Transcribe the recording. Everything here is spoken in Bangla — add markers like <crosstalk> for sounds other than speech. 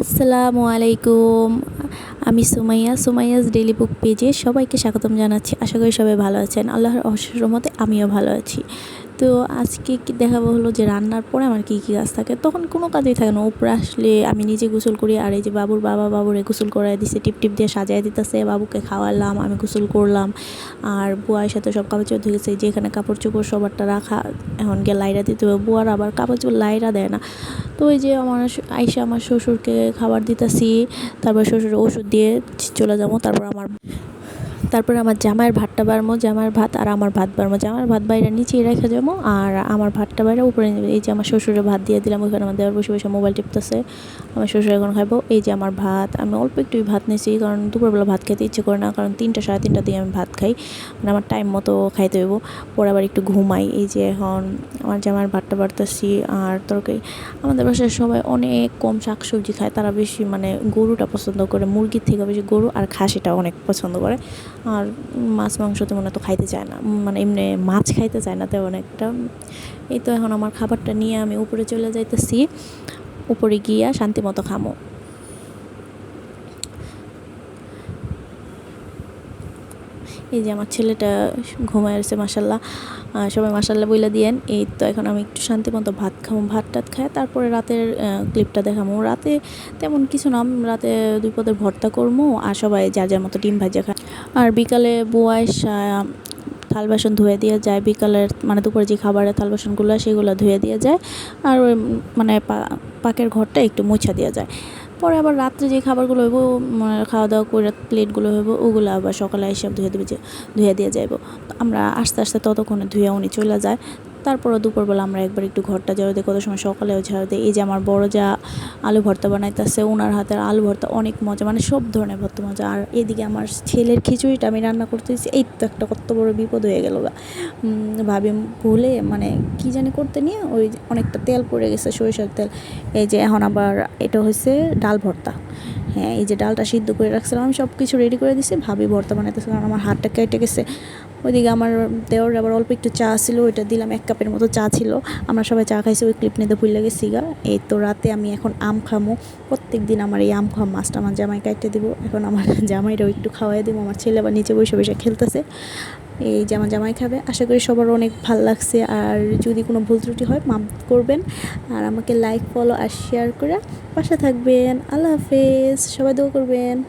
আসসালামু আলাইকুম। আমি সুমাইয়া, সুমাইয়াস ডেলি বুক পেজে সবাইকে স্বাগতম জানাচ্ছি। আশা করি সবাই ভালো আছেন। আল্লাহর অশেষ মতে আমিও ভালো আছি। তো আজকে কি দেখাবো হলো যে রান্নার পরে আমার কী কী কাজ থাকে? তখন কোনো কাজেই থাকে না। উপরে আসলে আমি নিজে গোসল করি আর এই যে বাবুর বাবা বাবুরে গোসল করাই দিছে, টিপ টিপ দিয়ে সাজাই দিতেছে, বাবুকে খাওয়ালাম, আমি গোসল করলাম। আর বুয়ার সাথে সব কাপড় চোপড় ধুয়েছে যেখানে কাপড় চোপড় সবারটা রাখা, এখন গিয়ে লাইরা দিতে হবে। বুয়ার আবার কাপড় চোপড় লাইরা দেয় না। তো ওই যে আমার আইসা আমার শ্বশুরকে খাবার দিতেছি, তারপর শ্বশুর ওষুধ দিয়ে চলে যাব, তারপর আমার তারপর আমার জামাইয়ের ভাতটা বাড়মো, জামাইয়ের ভাত আর আমার ভাত বাড়মো। জামাইয়ের ভাত বাইরে নিচেই রেখে যাব আর আমার ভাতটা বাইরে উপরে এই যে আমার শ্বশুরের ভাত দিয়ে দিলাম, ওইখানে আমার দেওয়ার বসে বসে মোবাইল টিপতেছে। আমার শ্বশুর এখন খাইবো। এই যে আমার ভাত, আমি অল্প একটুই ভাত নিয়েছি, কারণ দুপুরবেলা ভাত খেতে ইচ্ছে করে না, কারণ তিনটা, সাড়ে তিনটা দিয়ে আমি ভাত খাই। মানে আমার টাইম মতো খাইতে হইব। পরে আবার একটু ঘুমাই। এই যে এখন আমার জামাইয়ের ভাতটা বাড়তেছি আর তরকারি। আমাদের বাসায় সবাই অনেক কম শাকসবজি খায়। তারা বেশি মানে গরুটা পছন্দ করে, মুরগির থেকে বেশি গরু আর খাসিটা অনেক পছন্দ করে। আর মাছ, মাংস তো মনে তো খাইতে চায় না। মানে এমনি মাছ খাইতে চায় না তেমন একটা। এই তো এখন আমার খাবারটা নিয়ে আমি উপরে চলে যাইতেছি। উপরে গিয়া শান্তি মতো খামো। এই যে আমার ছেলেটা ঘুমায় আসছে মাসাল্লাহ সবাই মাসাল্লাহ বইলা দিয়েন। এই তো এখন আমি একটু শান্তি মতো ভাত খাব ভাত টাত খাই, তারপরে রাতের ক্লিপটা দেখাবো রাতে তেমন কিছু না রাতে দুই পদের ভর্তা করব আর সবাই যার যার মতো ডিম ভাজা খায়। আর বিকালে বুয়ায় থাল বাসন ধুয়ে দিয়ে যায়, বিকালের মানে দুপুরে যে খাবারের থাল বাসনগুলো সেগুলো ধুয়ে দিয়ে যায় আর ওই মানে পাকের ঘরটা একটু মুছা দিয়ে যায়। পরে আবার রাত্রে যে খাবারগুলো হইব খাওয়া দাওয়া করে প্লেটগুলো হইব, ওগুলো আবার সকালে এসে ধুয়ে দেবে যে, ধুয়ে দিয়ে যাইব। আমরা আস্তে আস্তে ততক্ষণে ধুয়ে উনি চলে যায়। তারপরও দুপুরবেলা আমরা একবার একটু ঘরটা ঝাড়ু দিই কত সময় সকালেও ঝাড়ু দিই এই যে আমার বড় যা আলু ভর্তা বানাইতেছে ওনার হাতের আলু ভর্তা অনেক মজা মানে সব ধরনের ভর্তা মজা। আর এদিকে আমার ছেলের খিচুড়িটা আমি রান্না করতেছি, এই তো একটা কত বড় বিপদ হয়ে গেল ভাবি ভুলে মানে কি জানি করতে নিয়ে ওই অনেকটা তেল পড়ে গেছে, সরিষার তেল। এই যে এখন আবার এটা হচ্ছে ডাল ভর্তা। হ্যাঁ এই যে ডালটা সিদ্ধ করে রাখছিলাম আমি সব কিছু রেডি করে দিছি, ভাবি ভর্তা বানাইতেছে, কারণ আমার হাতটা কেটে গেছে। ওইদিকে আমার দেওয়ার আবার অল্প একটু চা ছিল, ওইটা দিলাম, এক কাপের মতো চা ছিল। আমরা সবাই চা খাইছি, ওই ক্লিপ নিতে ভুল গেছি গা। এই তো রাতে আমি এখন আম খামো। প্রত্যেক দিন আমার এই আম খাওয়া মাছটা আমার জামাই কাটতে দিব। এখন আমার <laughs> জামাইরাও একটু খাওয়াই দিব। আমার ছেলে আবার নিচে বসে বসে খেলতেছে। এই জামা জামাই খাবে। আশা করি সবার অনেক ভালো লাগছে। আর যদি কোনো ভুল ত্রুটি হয়, মাফ করবেন। আর আমাকে লাইক ফলো আর শেয়ার করে পাশে থাকবেন। আল্লাহ হাফেজ। সবাই দোয়া করবেন।